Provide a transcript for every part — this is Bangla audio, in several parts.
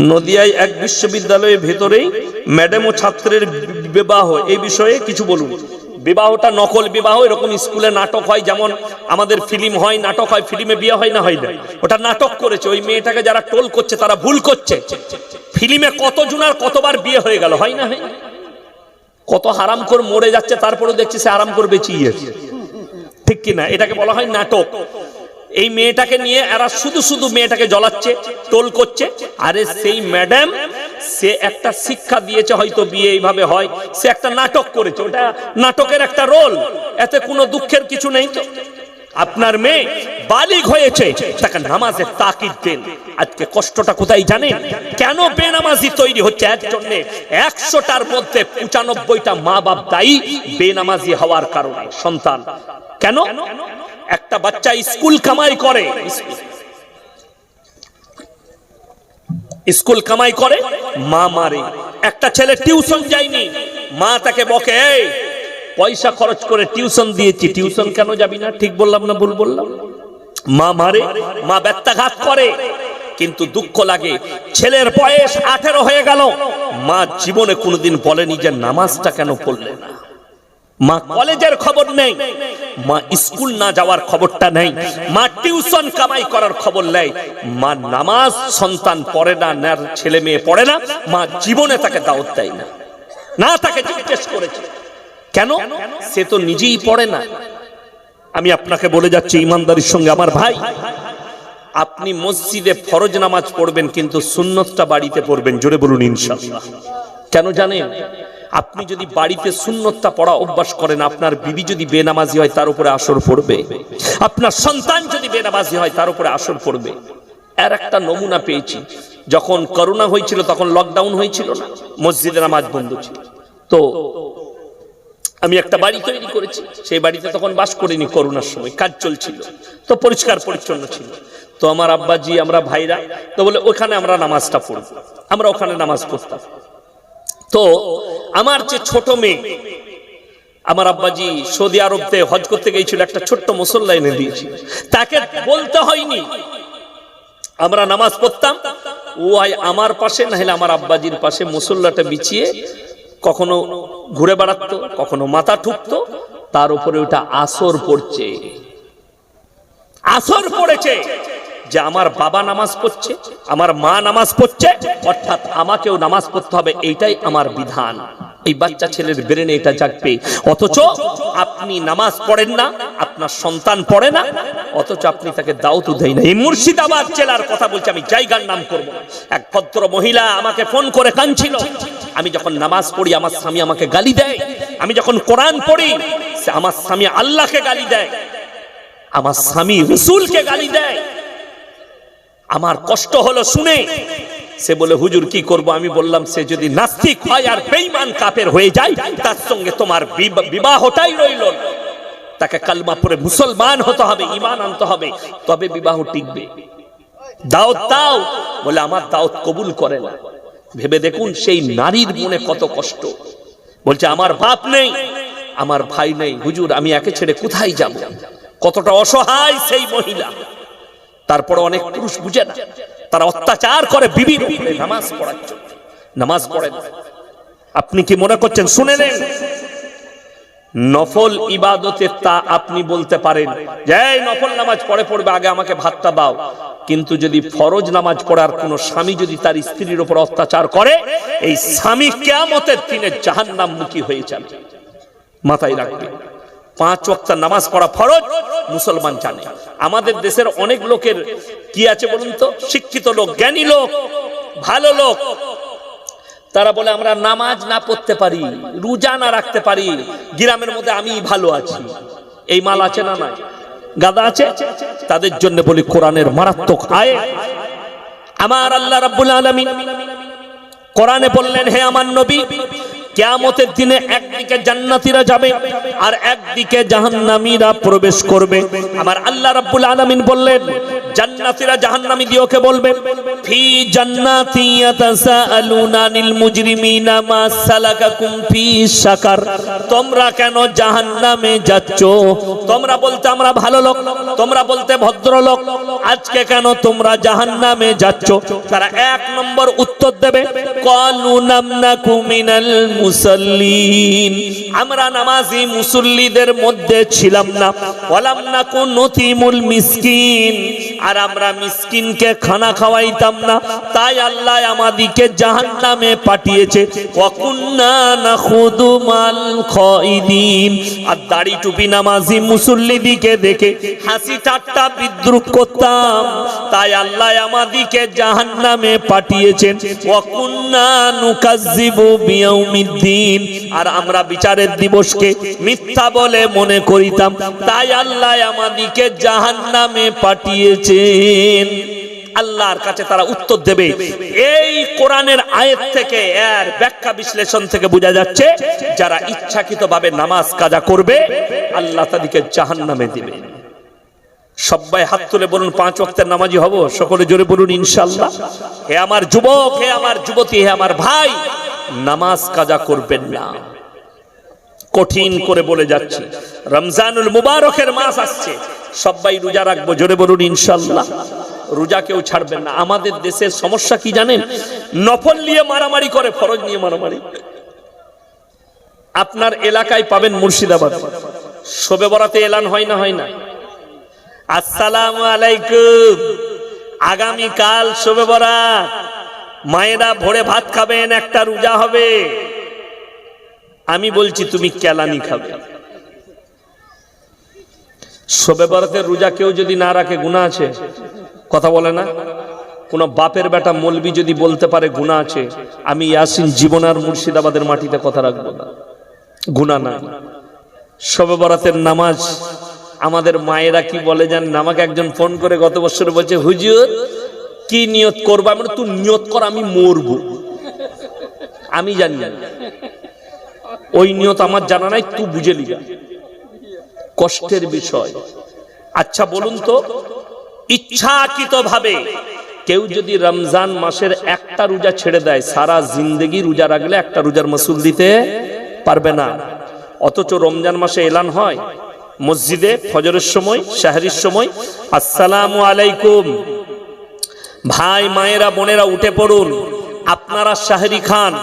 নদিয়ায় এক বিশ্ববিদ্যালয়ের ভেতরেই ম্যাডাম ও ছাত্রের বিবাহ। এই বিষয়ে কিছু বলুন। বিবাহটা নকল বিবাহ, এরকম স্কুলে নাটক হয়, যেমন আমাদের ফিল্ম হয়, নাটক হয়, ফিল্মে বিয়ে হয় না হয় না? ওটা নাটক করেছে, ওই মেয়েটাকে যারা টোল করছে, তারা ভুল করছে। ফিল্মে কত জনার কতবার বিয়ে হয়ে গেল, হয় না? হয় কত হারাম করে মরে যাচ্ছে তারপরে দেখছি সে আরাম করে বেঁচিয়ে ঠিক কিনা? এটাকে বলা হয় নাটক। এই মেয়েটাকে নিয়ে এরা শুধু শুধু মেয়েটাকে জ্বলাচ্ছে, টোল করছে। আরে সেই ম্যাডাম, সে একটা শিক্ষা দিয়েছে হয়তো বিয়ে এইভাবে হয়। সে একটা নাটক করেছে, ওটা নাটকের একটা রোল। এতে কোনো দুঃখের কিছু নেই তো। আপনার মেয়ে বালিগ হয়েছে, তাকে নামাজের তাকিদ দেন। আজকে কষ্টটা কোথায় জানেন? কেন বেনামাজি তৈরি হচ্ছে? এর জন্য একশোটার মধ্যে পঁচানব্বইটা মা বাপ দায়ী বেনামাজি হওয়ার কারণে। সন্তান কেন? একটা বাচ্চা স্কুল কামাই করে। স্কুল কামাই করে, মা মারে। একটা ছেলে টিউশন যায়নি, মা তাকে বকে পয়সা খরচ করে টিউশন দিয়েছি, টিউশন কেন যাবি না? ঠিক বললাম না ভুল বললাম? মা মারে, মা ব্যত্যাঘাত করে, কিন্তু দুঃখ লাগে। ছেলের বয়স আঠেরো হয়ে গেল। মা জীবনে কোনোদিন বলেনি যে নামাজটা কেন পড়লে না। মা কলেজের খবর নেই। মা স্কুল না যাওয়ার খবরটা নেই। মা টিউশন কামাই করার খবর নেই। মা নামাজ সন্তান পড়ে না না ছেলে মেয়ে পড়ে না, মা জীবনে তাকে দাওয়াত দেয় না। না, তাকে জিজ্ঞেস করেছে। কেন? সে তো নিজেই পড়ে না। আমি আপনাকে বলে যাচ্ছি, ইমানদারির সঙ্গে আমার ভাই, আপনি মসজিদে ফরজ নামাজ পড়বেন, কিন্তু সুন্নতটা বাড়িতে পড়বেন, জোরে বলুন ইনশাআল্লাহ। কেন জানেন? আপনি যদি বাড়িতে সুন্নতটা পড়া অভ্যাস করেন, আপনার বিবি যদি বেনামাজি হয়, তার উপরে আসর পড়বে। আপনার সন্তান যদি বেনামাজি হয়, তার উপরে আসর পড়বে। এর একটা নমুনা পেয়েছি। যখন করোনা হয়েছিল, তখন লকডাউন হয়েছিল না। মসজিদে নামাজ বন্ধ ছিল। তো আমি একটা বাড়ি তৈরি করেছি। সেই বাড়িতে তখন বাস করিনি করোনার সময়। কাজ চলছিল। তো পরিষ্কার পরিচ্ছন্ন ছিল। তো আমার আব্বাজি, আমরা ভাইরা, তো বলে, ওখানে আমরা নামাজটা পড়ব। আমরা ওখানে নামাজ পড়তাম। তো আমার যে ছোট মেয়ে, আমার আব্বাজি সৌদি আরবতে হজ করতে গিয়েছিল, একটা ছোট্ট মুসল্লা এনে দিয়েছি তাকে বলতে হয়নি, আমরা নামাজ পড়তাম, ও আয় আমার পাশে না হলে আমার আব্বাজির পাশে মুসল্লাটা বিছিয়ে কখনো ঘুরে বেড়াতো, কখনো মাথা ঠুকতো, তার উপরে ওটা আসর পড়ছে। আসর পড়েছে। যে আমার বাবা নামাজ পড়ছে, আমার মা নামাজ পড়ছে, অর্থাৎ আমাকেও নামাজ পড়তে হবে, এইটাই আমার বিধান। এই বাচ্চা ছেলের ব্রেনে এটা জাগবে। অথচ আপনি নামাজ পড়েন না, আপনার সন্তান পড়ে না, অথচ আপনি তাকে দাওত দেয় না। এই মুর্শিদাবাদ জেলার কথা বলছি, আমি জায়গার নাম করব এক ভদ্র মহিলা আমাকে ফোন করে কাঁদছিল। আমি যখন নামাজ পড়ি, আমার স্বামী আমাকে গালি দেয়। আমি যখন কোরআন পড়ি আমার স্বামী আল্লাহকে গালি দেয়। আমার স্বামী রসুলকে গালি দেয়। আমার কষ্ট হলো শুনে। সে বলে, হুজুর, কি করব? আমি বললাম, সে যদি নাস্তিক হয় আর বেঈমান কাফের হয়ে যায়, তার সঙ্গে তোমার বিবাহটাই রইল তাকে কালমা পরে মুসলমান হতে হবে ইমান আনতে হবে, তবে বিবাহ টিকবে। দাওত দাও। বলে, আমার দাওত কবুল করে না। ভেবে দেখুন, সেই নারীর মনে কত কষ্ট। বলছে, আমার বাপ নেই, আমার ভাই নেই। হুজুর, আমি একে ছেড়ে কোথায় যাব? কতটা অসহায় সেই মহিলা। তারপরে অনেক পুরুষ বুঝে না। তারা অত্যাচার করে বিবির নামাজ পড়ার নামাজ পড়েন আপনি কি মনে করছেন, শুনে নেন? নফল ইবাদতে তা আপনি বলতে পারেন, যে নফল নামাজ পড়ে পড়বে, আগে আমাকে ভাতটা দাও। কিন্তু যদি ফরজ নামাজ পড়ার কোন স্বামী যদি তার স্ত্রীর উপর অত্যাচার করে, এই স্বামী কেয়ামতের দিনে জাহান্নাম মুখী হয়ে যাবে। মাথায় রাখবে পাঁচ ওয়াক্ত নামাজ পড়া ফরজ, মুসলমান জানে। আমাদের দেশের অনেক লোকের কি আছে বলুন তো? শিক্ষিত লোক, জ্ঞানী লোক, ভালো লোক। তারা বলে, আমরা নামাজ না পড়তে পারি, রোজা না রাখতে পারি, গ্রামের মধ্যে আমি ভালো আছি। এই মাল আছে না না গাদা আছে? তাদের জন্য বলি, কোরআনের মারাত্মক আয় আমার আল্লাহ রাব্বুল আলামিন কোরআনে বললেন, হে আমার নবী কেয়ামতের দিনে একদিকে জান্নাতীরা যাবে আর একদিকে জাহান্নামীরা প্রবেশ করবে। আমার আল্লাহ রাব্বুল আলামিন বললেন, জান্নাতীরা জাহান্নামী দিওকে বলবে, ফি জান্নাতি ইয়াতাসাআলুনা আনিল মুজরিমিনা মা সালাকাকুম ফি সাকার তোমরা কেন জাহান্নামে যাচ্ছ? তোমরা বলতে আমরা ভালো লোক, তোমরা বলতে ভদ্রলোক। আজকে কেন তোমরা জাহান্নামে যাচ্ছ? তারা এক নম্বর উত্তর দেবে, কলু নামনাকু মুসাল্লিন। আমরা নামাজি মুসল্লিদের মধ্যে ছিলাম না। ওয়ালাম নাকু নতিমুল মিসকিন। আর আমরা মিসকিনকে খানা খাওয়াইতাম না। তাই আল্লাহ আমাদিকে জাহান্নামে পাঠিয়েছে। ওয়াকুন্না নাখুদু মাল আর দাড়ি টুপি নামাজি মুসল্লিদিকে দেখে হাসি ঠাট্টা বিদ্রুপ করতাম। তাই আল্লাহ আমাদিকে জাহান্নামে পাঠিয়েছেন। ওয়াকুন্না নুকাজ্জিবু বিয়াউমিদ্দিন আর আমরা বিচারের দিবসকে মিথ্যা বলে মনে করিতাম। তাই আল্লাহ আমাদিকে জাহান্নামে পাঠিয়েছেন। আল্লাহর কাছে তারা উত্তর দেবে। এই কোরআনের আয়াত থেকে, এর ব্যাখ্যা বিশ্লেষণ থেকে বোঝা যাচ্ছে, যারা ইচ্ছাকৃতভাবে নামাজ কাজা করবে, আল্লাহ তাদেরকে জাহান্নামে দিবে। সবাই হাত তুলে বলুন, পাঁচ ওয়াক্তের নামাজি হব? সকলে জোরে বলুন ইনশাল্লাহ হে আমার যুবক, হে আমার যুবতী, হে আমার ভাই নামাজ কাজা করবেন না। কঠিন করে বলে যাচ্ছি। রমজানুল মুবারকের মাস আসছে। সবাই রোজা রাখব, জোরে বলুন ইনশাল্লাহ রোজা কেউ ছাড়বেন না। আমাদের দেশের সমস্যা কি জানেন? নফল নিয়ে মারামারি করে, ফরজ নিয়ে মারামারি। আপনার এলাকায় পাবেন মুর্শিদাবাদ। শোবে বরাতে এলান হয় না হয় না। আসসালাম আলাইকুম। আগামী কাল শোবে বরাত। মায়েরা ভোরে ভাত খাবেন, একটা রোজা হবে। আমি বলছি, তুমি কেলানি খাবে। শোবে বরাতের রোজা কেউ যদি না রাখে গুণা আছে? কথা বলে না? কোন বাপের বেটা মলবি যদি বলতে পারে গুণা আছে? আমি ইয়াসিন জীবন আর মুর্শিদাবাদের মাটিতে কথা রাখব না। গুণা না। শবে বরাতের নামাজ, আমাদের মায়েরা কি বলে জানেন? আমাকে একজন ফোন করে গত বছর বলছে, হুজুর কি নিয়ত করব? আমি তুই নিয়ত কর, আমি মরবো। আমি জানি না। ওই নিয়ত আমার জানা নাই, তুই বুঝে লিগা কষ্টের বিষয়। আচ্ছা বলুন তো ইচ্ছাকৃত ভাবে কেউ যদি রমজান মাসের একটা রোজা ছেড়ে দেয়, সারা জিন্দগি রোজা রাখলে একটা রোজার মাসুল দিতে পারবে না। অথচ রমজান মাসে এলান হয়, মসজিদে, ফজরের সময়, শাহরির সময়, আসসালামু আলাইকুম। ভাই, মায়েরা, বোনেরা, উঠে পড়ুন। আপনারা শাহরি খান।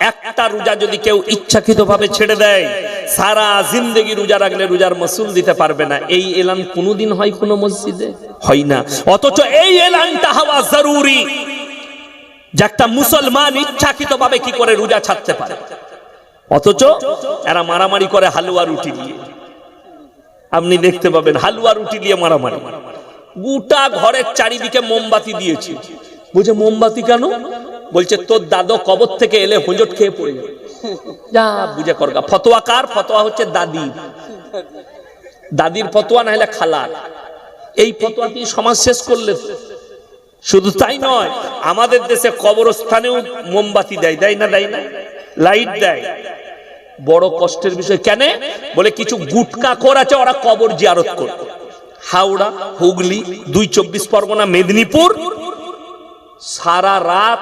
একটা রোজা যদি কেউ ইচ্ছাকৃত ভাবে ছেড়ে দেয়, সারা জিন্দগি রোজা রাখলে রোজার মসুল দিতে পারবে না। এই এলান কোনোদিন হয় কোনো মসজিদে? হয় না। অথচ এই এলানটা হওয়া জরুরি। যে একটা মুসলমান ইচ্ছাকৃত ভাবে কি করে রোজা ছাড়তে পারে? অথচ এরা মারামারি করে হালুয়া রুটি দিয়ে আপনি দেখতে পাবেন, হালুয়া রুটি দিয়ে মারামারি। গোটা ঘরের চারিদিকে মোমবাতি দিয়েছি। বুঝে মোমবাতি কেন? বলছে, তোর দাদো কবর থেকে এলে হুঁজট খেয়ে পড়ে যা বুঝে করগা ফতোয়া কার? ফতোয়া হচ্ছে দাদির। দাদির ফতোয়া না হলে খালার। এই ফতোয়া দিয়ে সমাজ শেষ করলে শুধু তাই নয়, আমাদের দেশে কবরস্থানেও মোমবাতি দেয়। দেয় না দেয় না? লাইট দেয়। বড় কষ্টের বিষয়। কেন? বলে, কিছু গুটকা কর আছে, ওরা কবর জিয়ারত করবে। হাওড়া, হুগলি, দুই চব্বিশ পরগনা, মেদিনীপুর। সারা রাত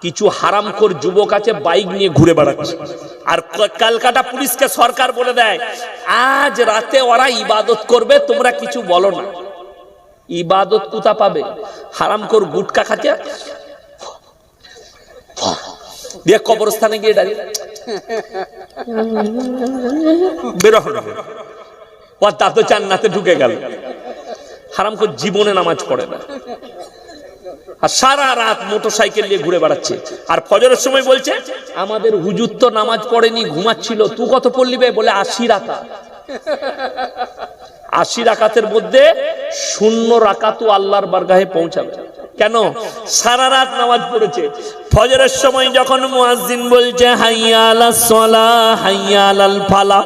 কিছু হারামখোর যুবক আছে, বাইক নিয়ে ঘুরে বেড়াচ্ছে। আর ক- ক্যালকাটা পুলিশকে সরকার বলে দেয়, আজ রাতে ওরা ইবাদত করবে, তোমরা কিছু বলো না। ইবাদত কোথা পাবে? হারামখোর গুটকা খাচ্ছে? দিয়ে কবরস্থানে গিয়ে দাঁড়িয়ে বেরো হলো তা তো চান্নাতে ঢুকে গেল। হারাম করে জীবনে নামাজ পড়ে না। আর সারা রাত মোটর সাইকেল নিয়ে ঘুরে বেড়াচ্ছে। আর ফজরের সময় বলছে, আমাদের হুজুর তো নামাজ পড়েনি, ঘুমাচ্ছিল। তু কত পড়লি বে? বলে, আশি রাখা আশি রাকাতের মধ্যে শূন্য রাকাতও আল্লাহর বারগাহে পৌঁছাবে। কেন? সারা রাত নামাজ পড়েছে। ফজরের সময় যখন মুয়াজ্জিন বলছে হাইয়া আলাস সালাহ হাইয়া আলাল ফালা।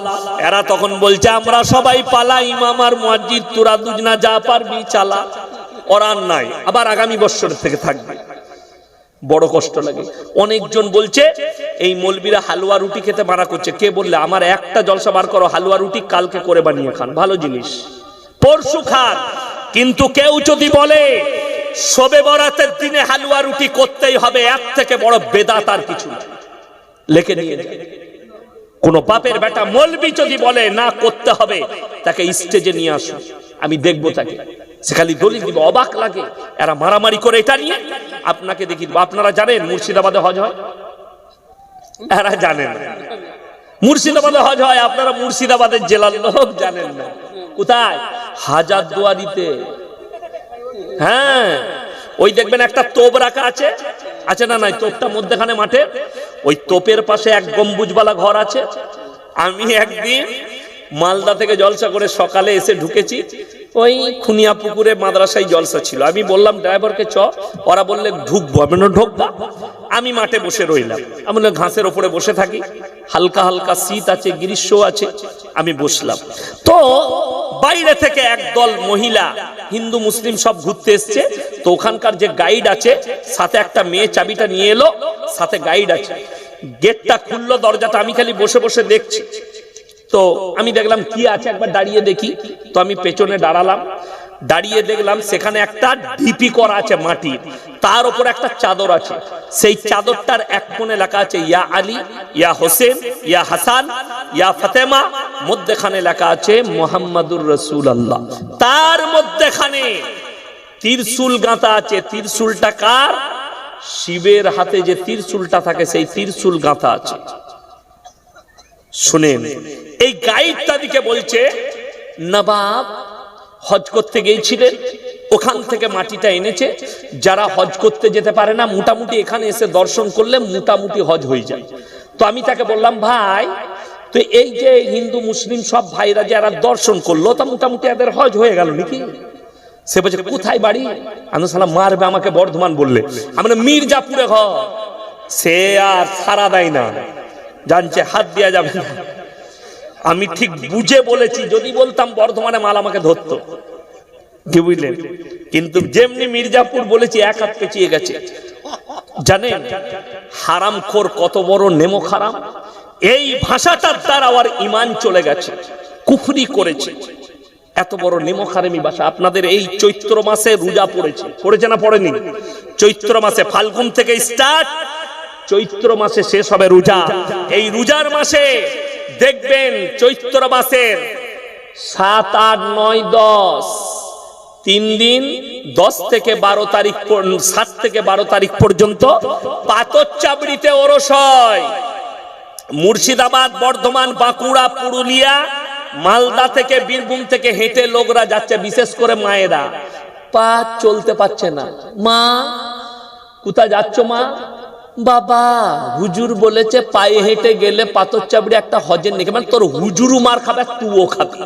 এরা তখন বলছে, আমরা সবাই পালা, ইমাম আর মুয়াজ্জিদ তোরা দুজনা যা পারবি চালা। ওরান নাই, আবার আগামী বছর থেকে থাকবে। বড় কষ্ট লাগে। অনেকজন বলছে, এই মলবিরা হালুয়া রুটি খেতে মানা করছে। কে বললে, আমার একটা জলসা বার করো, হালুয়া রুটি কালকে করে বানিয়ে খান, ভালো জিনিস। পরশু খান, কিন্তু কেউ যদি বলে শবে বরাতের দিনে হালুয়া রুটি করতেই হবে, এক থেকে বড় বেদাত আর কিছু লেখে নিয়ে কোন বাপের বেটা মলবি যদি বলে, না, করতে হবে, তাকে স্টেজে নিয়ে আসুন আমি দেখব তাকে। সে খালি দলিল দিব, অবাক লাগে। এরা মারামারি করে এটা নিয়ে। আপনাকে দেখি, আপনারা জানেন মুর্শিদাবাদে হজ হয়? এরা জানেন মুর্শিদাবাদে হজ হয়, আপনারা মুর্শিদাবাদের জেলার লোক জানেন না। কোথায়? হাজার দুয়ারিতে হ্যাঁ ওই দেখবেন একটা তোপ রাখা আছে। আছে না নাই? তোপটা মধ্যখানে মাঠে। ওই তোপের পাশে এক গম্বুজওয়ালা ঘর আছে। আমি একদিন মালদা থেকে জলসা করে সকালে এসে ঢুকেছি। ওই খুনিয়া পুকুরে মাদ্রাসায় জলসা ছিল। আমি বললাম, ড্রাইভারকে চ। ওরা বললে, ঢুকবো। আমি ঢুকবা আমি মাঠে বসে রইলাম। আমি ঘাসের ওপরে বসে থাকি। হালকা হালকা শীত আছে, গ্রীষ্ম আছে। আমি বসলাম। তো বাইরে থেকে একদল মহিলা, হিন্দু, মুসলিম সব ঘুরতে এসছে। তো ওখানকার যে গাইড আছে, সাথে একটা মেয়ে চাবিটা নিয়ে এলো, সাথে গাইড আছে। গেটটা খুললো, দরজাটা আমি খালি বসে বসে দেখছি। তো আমি দেখলাম কি আছে, একবার দাঁড়িয়ে দেখি। তো আমি পেছনে দাঁড়ালাম। দাঁড়িয়ে দেখলাম সেখানে একটা ঢিপি করা আছে মাটির তার উপর একটা চাদর আছে। সেই চাদরটার এক কোণে লেখা আছে, ইয়া আলী, ইয়া হোসেন, ইয়া হাসান, ইয়া ফাতেমা। মধ্যেখানে লেখা আছে, মোহাম্মদুর রসুল আল্লাহ তার মধ্যেখানে তীরশুল গাঁথা আছে। তীরশুলটা কার? শিবের হাতে যে তীরশুলটা থাকে, সেই তীরশুল গাঁথা আছে। শুনেন, এই গাইড তাদিকে বলছে, নবাব হজ করতে গিয়েছিলেন ওখান থেকে মাটিটা এনেছে। যারা হজ করতে যেতে পারে না, মোটামুটি এখানে এসে দর্শন করলে মোটামুটি হজ হয়ে যায়। তো আমি তাকে বললাম, ভাই, তো এই যে হিন্দু, মুসলিম সব ভাইরা যারা দর্শন করল, তা মোটামুটি এদের হজ হয়ে গেল নাকি? সে বলছে, কোথায় বাড়ি? আমি মারবে আমাকে বর্ধমান বললে। আমরা মির্জাপুরে ঘর। সে আর সারা দেয় না। জানছে, হাত দেওয়া যাবে না। আমি ঠিক বুঝে বলেছি, যদি বলতাম বর্ধমানে মাল আমাকে ধরতো। কি বুঝলেন? কিন্তু যেমনি মির্জাপুর বলেছি, এক হাত পেঁচিয়ে গেছে। জানেন হারাম খোর কত বড় নেমো খারাম? এই ভাষাটার দ্বারা আমার ইমান চলে গেছে, কুফরি করেছে। এত বড় নেমো খারেমি ভাষা। আপনাদের এই চৈত্র মাসে রোজা পড়েছে। পড়েছে না পড়েনি? চৈত্র মাসে ফাল্গুন থেকে স্টার্ট চৈত্র মাসে শেষ হবে রোজা। এই রোজার মাসে দেখবেন চৈত্র মাসের সাত, আট, নয়, দশ, তিন দিন, দশ থেকে বারো তারিখ সাত থেকে বারো তারিখ পর্যন্ত পাতর চাবড়িতে ওরস হয়। মুর্শিদাবাদ, বর্ধমান, বাঁকুড়া, পুরুলিয়া, মালদা থেকে বীরভূম থেকে হেঁটে লোকরা যাচ্ছে, বিশেষ করে মায়েরা। পা চলতে পারছে না। মা, কোথায় যাচ্ছ মা? বাবা, হুজুর বলেছে, পায়ে হেঁটে গেলে পাথর চাবড়ি একটা হজের নেই মানে তোর হুজুরু মার খাবে তুও খাবি।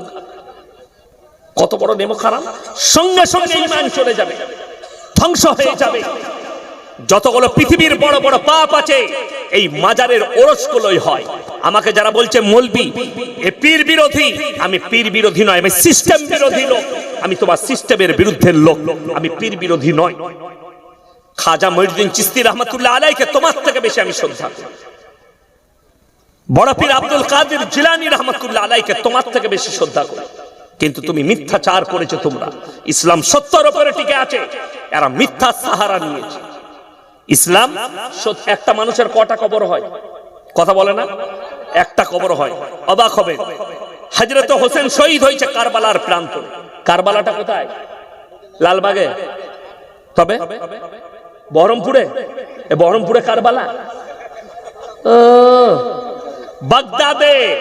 কত বড় নেমো খারাপ? সঙ্গে সঙ্গে ইমান চলে যাবে। ধ্বংস হয়ে যাবে। যতগুলো পৃথিবীর বড় বড় পাপ আছে, এই মাজারের ওরসগুলোই হয়। আমাকে যারা বলছে, মলবি, এ পীর বিরোধী, আমি পীর বিরোধী নয়, আমি সিস্টেম বিরোধী লোক। আমি তোমার সিস্টেমের বিরুদ্ধে লোক। আমি পীর বিরোধী নয়। খাজা মহিউদ্দিন চিস্তি রহমতুল্লাহ আলাইকে তোমার থেকে বেশি আমি শ্রদ্ধা করি। বড় আব্দুল কাদের জিলানি রহমতুল্লাহ আলাইকে তোমার থেকে বেশি শ্রদ্ধা করি। কিন্তু তুমি মিথ্যাচার করেছ তোমরা। ইসলাম সত্যর উপরে টিকে আছে, এরা মিথ্যা সাহারা নিয়েছে। ইসলাম একটা মানুষের কটা কবর হয়? কথা বলে না? একটা কবর হয়। অবাক হবে। হাজরত হোসেন শহীদ হয়েছে কারবালার প্রান্ত। কারবালাটা কোথায়? লালবাগে। তবে? বহরমপুরে? এ বহরমপুরে কারবালা? বাগদাদে।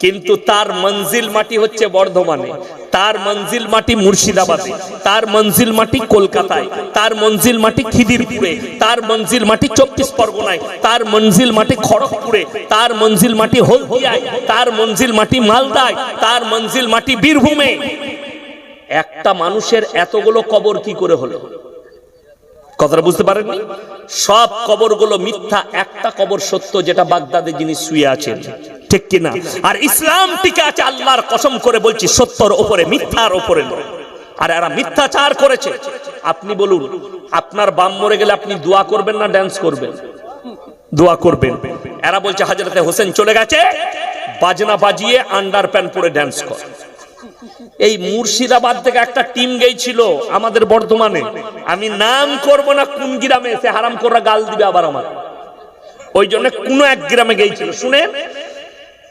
কিন্তু তার মঞ্জিল মাটি হচ্ছে বর্ধমানে। তার মঞ্জিল মাটি মুর্শিদাবাদে। তার মঞ্জিল মাটি কলকাতায়। তার মঞ্জিল মাটি খিদিরপুরে। তার মঞ্জিল মাটি চব্বিশ পরগনায়। তার মঞ্জিল মাটি খড়গপুরে। তার মঞ্জিল মাটি হলদিয়ায়। তার মঞ্জিল মাটি মালদায়। তার মঞ্জিল মাটি বীরভূমে। একটা মানুষের এতগুলো কবর কি করে হলো? কথাটা বুঝতে পারেননি? সব কবরগুলো মিথ্যা, একটা কবর সত্য যেটা বাগদাদে যিনি শুয়ে আছেন। ঠিক কিনা? আর ইসলাম টিকে আছে আল্লাহর কসম করে বলছি, সত্যর ওপরে, মিথ্যার ওপরে। আর এরা মিথ্যাচার করেছে। আপনি বলুন, আপনার বাম মরে গেলে আপনি দোয়া করবেন না ড্যান্স করবেন? দোয়া করবেন। এরা বলছে, হাজরতে হোসেন চলে গেছে, বাজনা বাজিয়ে আন্ডার প্যান্ট পরে ড্যান্স কর। এই মুর্শিদাবাদ থেকে একটা টিম গেছিল আমাদের বর্ধমানে। আমি নাম করব না কোন গ্রামে, সে হারাম করা গাল দিবে আবার আমার। ওই জন্য কোন এক গ্রামে গেছিল শুনে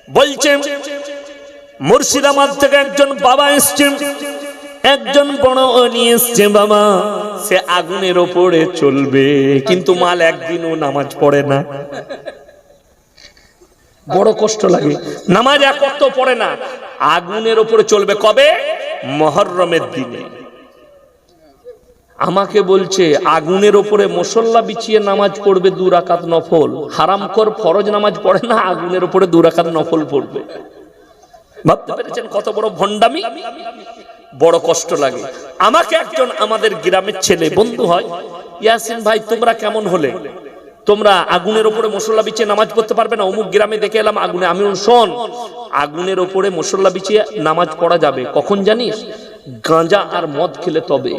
বলছে, মুর্শিদাবাদ থেকে একজন বাবা এসছেন একজন বড় অলি এসছে বাবা। সে আগুনের ওপরে চলবে, কিন্তু মাল একদিনও নামাজ পড়ে না। বড় কষ্ট লাগে। নামাজ এক অক্ত পড়ে না। আগুনের ওপরে চলবে কবে? মহরমের দিনে। আমাকে বলছে, আগুনের ওপরে মুসল্লা বিছিয়ে নামাজ পড়বে দু রাকাত নফল। হারামকর ফরজ নামাজ পড়ে না, আগুনের ওপরে দু রাকাত নফল পড়বে। ভাবতে পেরেছেন কত বড় ভণ্ডামি? বড় কষ্ট লাগে। আমাকে একজন আমাদের গ্রামের ছেলে, বন্ধু হয়, ইয়াসিন ভাই, তোমরা কেমন হলে? তোমরা আগুনের ওপরে মশলা বিছিয়ে নামাজ পড়তে পারবে না। অমুক গ্রামে দেখে এলাম আগুনে আমি শোন। আগুনের ওপরে মশলা বিছিয়ে নামাজ পড়া যাবে। কখন জানিস? গাঁজা আর মদ খেলে তবে।